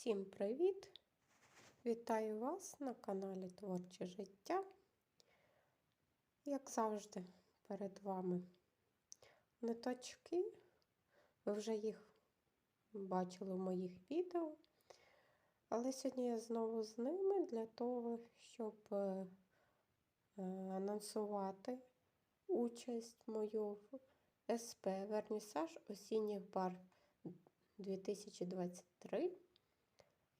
Всім привіт! Вітаю вас на каналі Творче життя. Як завжди, перед вами ниточки. Ви вже їх бачили в моїх відео. Але сьогодні я знову з ними для того, щоб е, анонсувати участь мою в СП Вернісаж осінніх бар 2023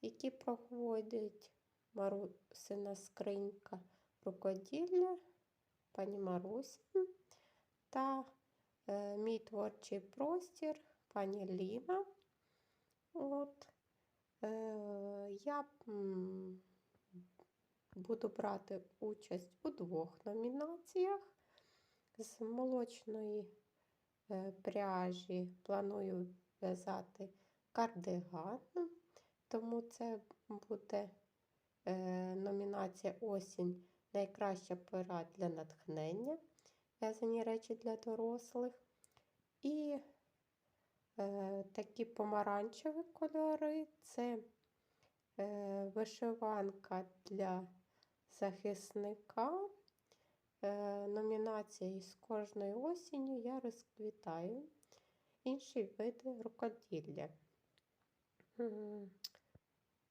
які проводять Марусина скринька рукоділля, пані Маруся та е, мій творчий простір пані Ліна. От, е, Я буду брати участь у двох номінаціях. З молочної е, пряжі планую в'язати кардиган. Тому це буде е, номінація Осінь найкраща пора для натхнення. В'язані речі для дорослих. І е, такі помаранчеві кольори це е, вишиванка для захисника. Е, номінація із кожною осінню я розквітаю. Інші види рукоділля.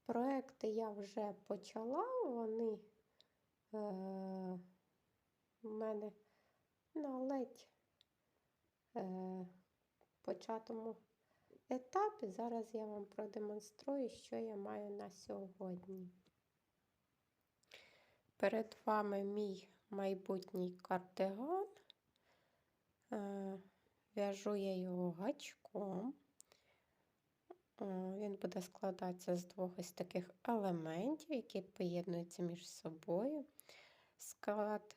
Проекти я вже почала, вони е, в мене на ледь е, початому етапі. Зараз я вам продемонструю, що я маю на сьогодні. Перед вами мій майбутній кардиган. Е, В'яжу я його гачком. Він буде складатися з двох ось таких елементів, які поєднуються між собою. Склад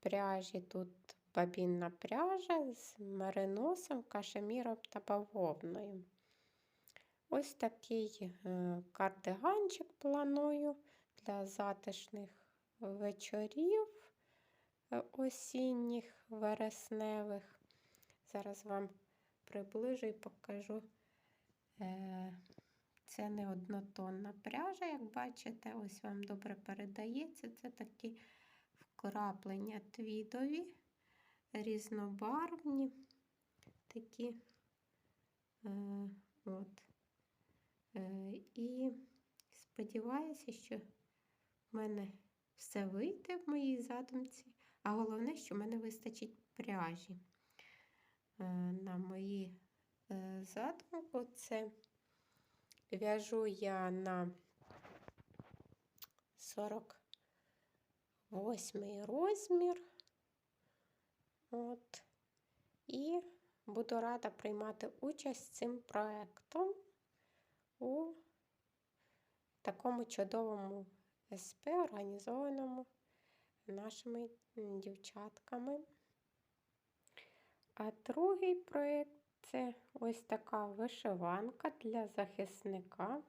пряжі тут бабінна пряжа з мериносом, кашеміром та бавовною. Ось такий е, кардиганчик планую для затишних вечорів е, осінніх, вересневих. Зараз вам приближу і покажу. Е, це не однотонна пряжа, як бачите, ось вам добре передається. Це такі вкраплення твідові, різнобарвні, такі е, от. Е, І сподіваюся, що в мене все вийде в моїй задумці, а головне, що в мене вистачить пряжі на мої Е, задумку. Це в'яжу я на 48 розмір. От. І буду рада приймати участь цим проєктом у такому чудовому СП, організованому нашими дівчатками. А другий проєкт це ось така вишиванка для захисника.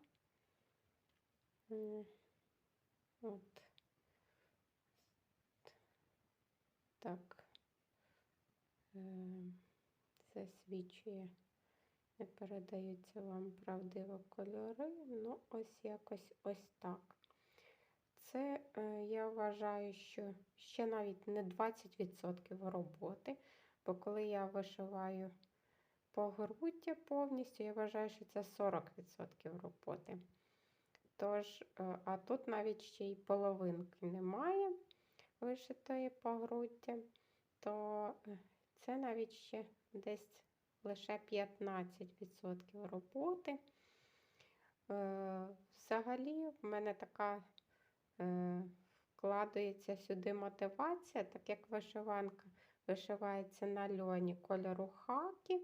От. Так, ем, засвічує, не передаються вам правдиво кольори, ну, ось якось ось так. Це, е, я вважаю, що ще навіть не 20% роботи, бо коли я вишиваю погруддя повністю, я вважаю, що це 40% роботи. Тож, е, а тут навіть ще й половинки немає вишитої погруддя, то е, це навіть ще десь лише 15% роботи. Е, взагалі, в мене така вкладається сюди мотивація, так як вишиванка вишивається на льоні кольору хакі.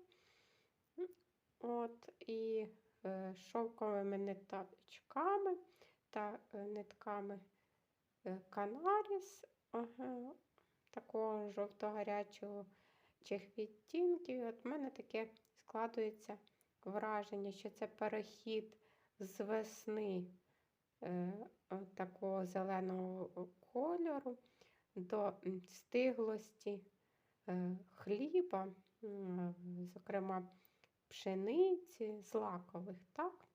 От, І е, шовковими ниточками та е, нитками е, канаріс такого жовто-гарячого чих відтінків. От в мене таке складується враження, що це перехід з весни такого зеленого кольору до стиглості хліба, зокрема пшениці, злакових, так?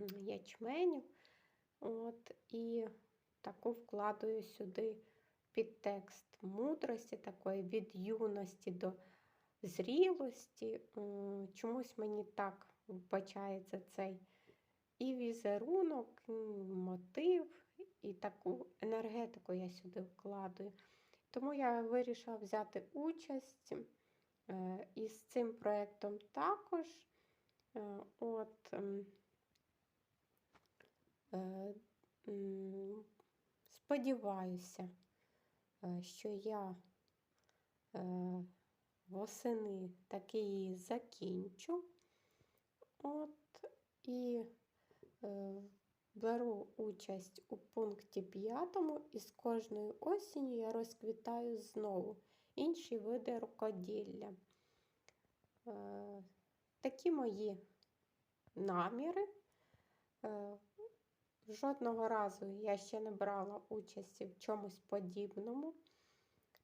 м, ячменю. От, і таку вкладаю сюди підтекст мудрості, такої від юності до зрілості. Чомусь мені так вбачається цей і візерунок, і мотив, і таку енергетику я сюди вкладаю. Тому я вирішила взяти участь е, із цим проєктом також. Е, От, ем, е, сподіваюся, що я восени таки її закінчу. От, і беру участь у пункті 5 і з кожною осінню я розквітаю знову інші види рукоділля. Е, Такі мої наміри. Е, Жодного разу я ще не брала участі в чомусь подібному,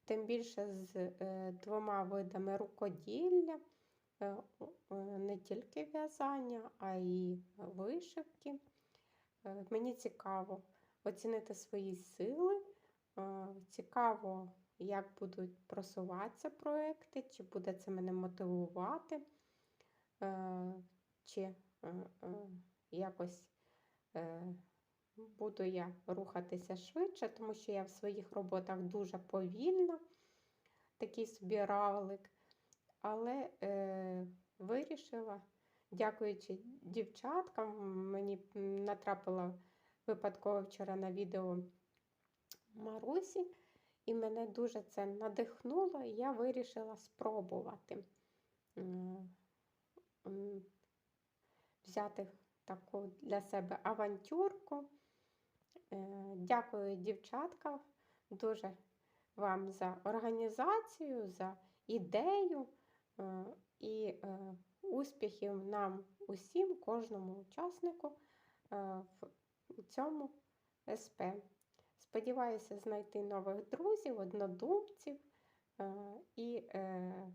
тим більше з е, двома видами рукоділля, не тільки в'язання, а й вишивки. Мені цікаво оцінити свої сили. Цікаво, як будуть просуватися проекти, чи буде це мене мотивувати, е, чи е, е, якось буду я рухатися швидше, тому що я в своїх роботах дуже повільна, такий собі равлик. Але вирішила, дякуючи дівчаткам, мені натрапила випадково вчора на відео Марусі, і мене дуже це надихнуло, і я вирішила спробувати взяти таку для себе авантюрку. Е, Дякую, дівчатка, дуже вам за організацію, за ідею е, і е, успіхів нам усім, кожному учаснику в цьому СП. Сподіваюся знайти нових друзів, однодумців е, і е,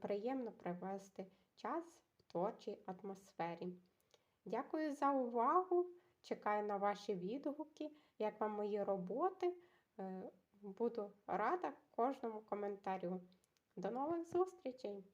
приємно провести час в творчій атмосфері. Дякую за увагу! Чекаю на ваші відгуки, як вам мої роботи. Е, Буду рада кожному коментарю. До нових зустрічей!